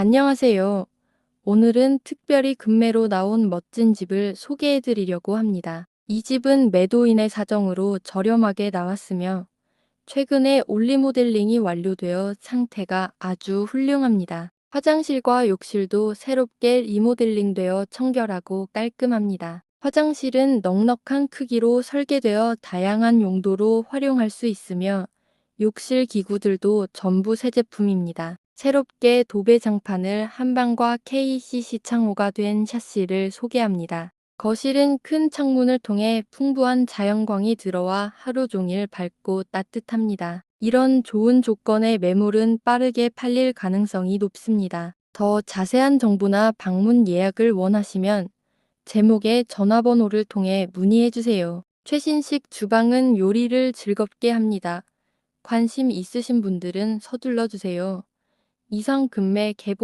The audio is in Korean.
안녕하세요. 오늘은 특별히 급매로 나온 멋진 집을 소개해 드리려고 합니다. 이 집은 매도인의 사정으로 저렴하게 나왔으며 최근에 올리 모델링이 완료되어 상태가 아주 훌륭합니다. 화장실과 욕실도 새롭게 리모델링 되어 청결하고 깔끔합니다. 화장실은 넉넉한 크기로 설계되어 다양한 용도로 활용할 수 있으며 욕실 기구들도 전부 새 제품입니다. 새롭게 도배장판을 한방과 KCC 창호가 된 샤시를 소개합니다. 거실은 큰 창문을 통해 풍부한 자연광이 들어와 하루 종일 밝고 따뜻합니다. 이런 좋은 조건의 매물은 빠르게 팔릴 가능성이 높습니다. 더 자세한 정보나 방문 예약을 원하시면 제목의 전화번호를 통해 문의해 주세요. 최신식 주방은 요리를 즐겁게 합니다. 관심 있으신 분들은 서둘러 주세요. 이상 금매 개보